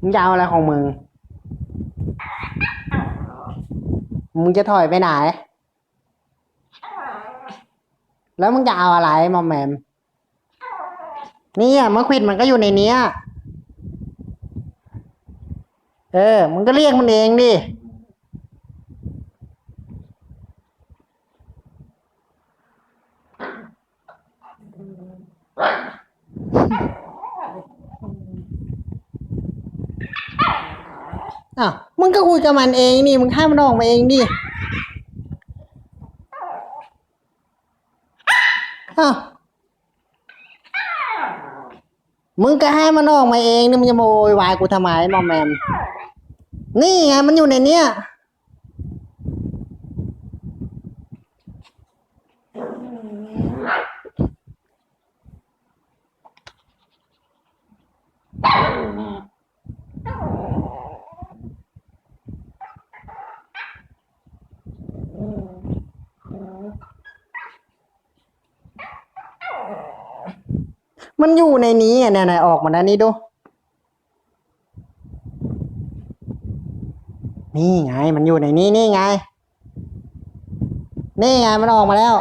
มึงจะเอาอะไรของมึง มึงจะถอยไปไหน แล้วมึงจะเอาอะไรมอมแมมนี่ยมะขวิดมันก็อยู่ในเนี้ย เออ มึงก็เรียกมันเองดิ อ้าวมึงก็คุยกับมันเองนี่มึงให้มันออกมาเองดิอ้าวมึงก็ให้มันออกมาเองนี่มึงจะมาโวยวายกูทำไมมอมแมมนี่ไงมันอยู่ในเนี้ย มันอยู่ในนี้เนี่ยออกมาด้นนี้ดู นี่ไง มันอยู่ในนี้นี่ไง นี่ไงมันออกมาแล้ว